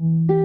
Mm-hmm.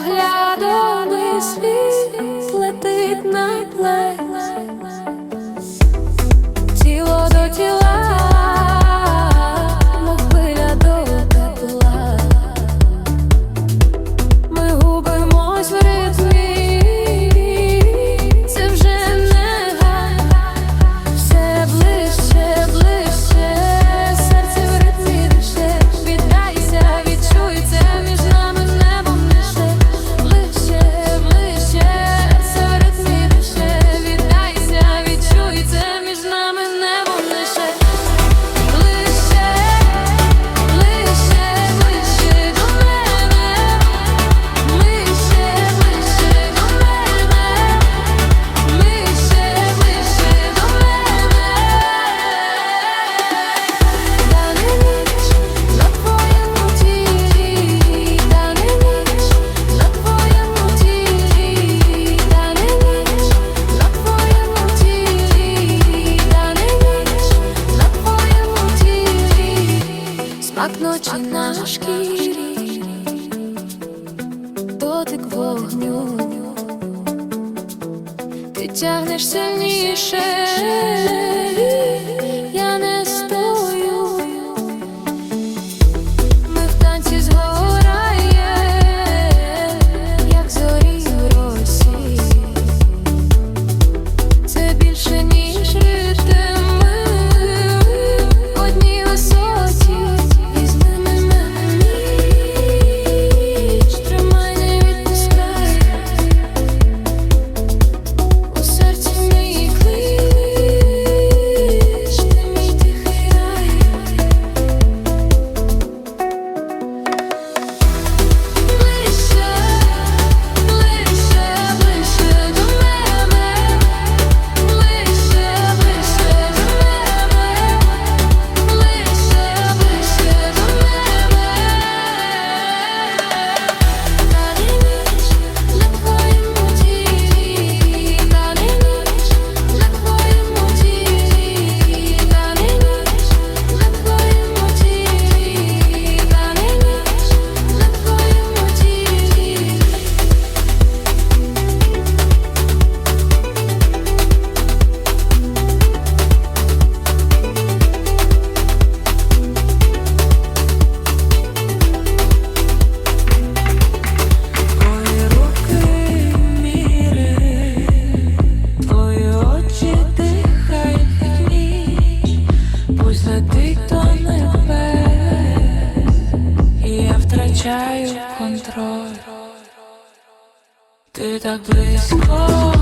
Поглядом світ летить на плеч, зведи до я втрачаю контроль, ти так близько.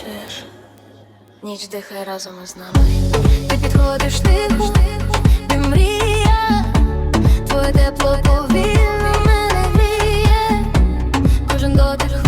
чуєш? Ніч дихає разом із нами. Ти підходиш тихо, ти мрія, твоє тепло повільно мене гріє, кожен дотих.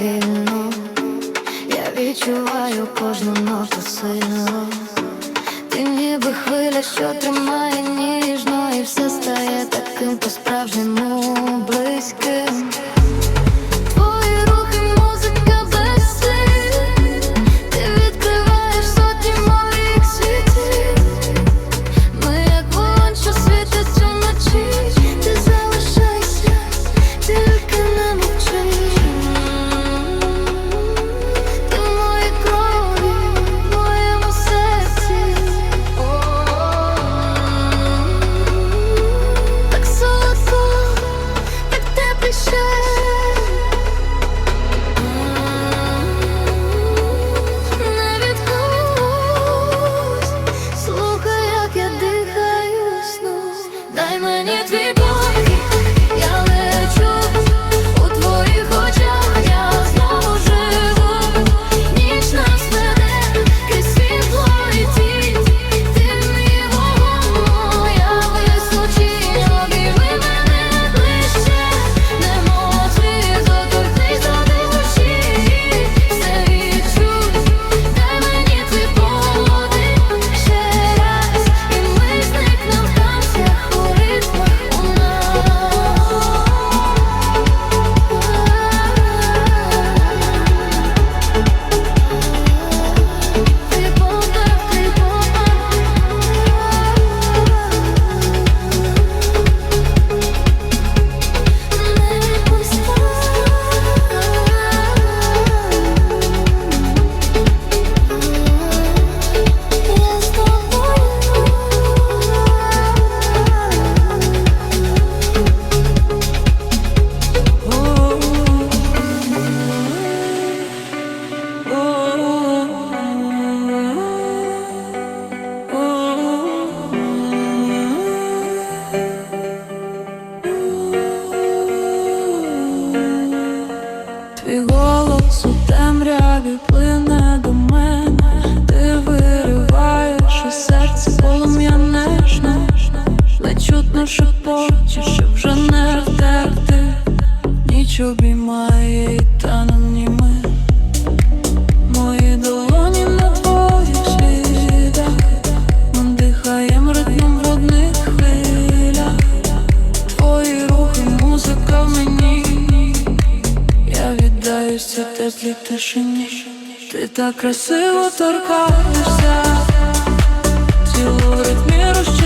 вільно, я відчуваю кожну ножку сильно. Ти ніби хвиля, що тримає ніжно, і все стає таким по-справжньому близьким. Ніжно шепоче, щоб вже не розтерти Ніч обіймає і тане німи Мої долоні на твоїх слідах. Ми дихаєм ритмом водних хвилях. Твої рухи, музика в мені. Я віддаюся теплій тишині. Ти так красиво торкаєшся. Цілу ритмі розчиняєшся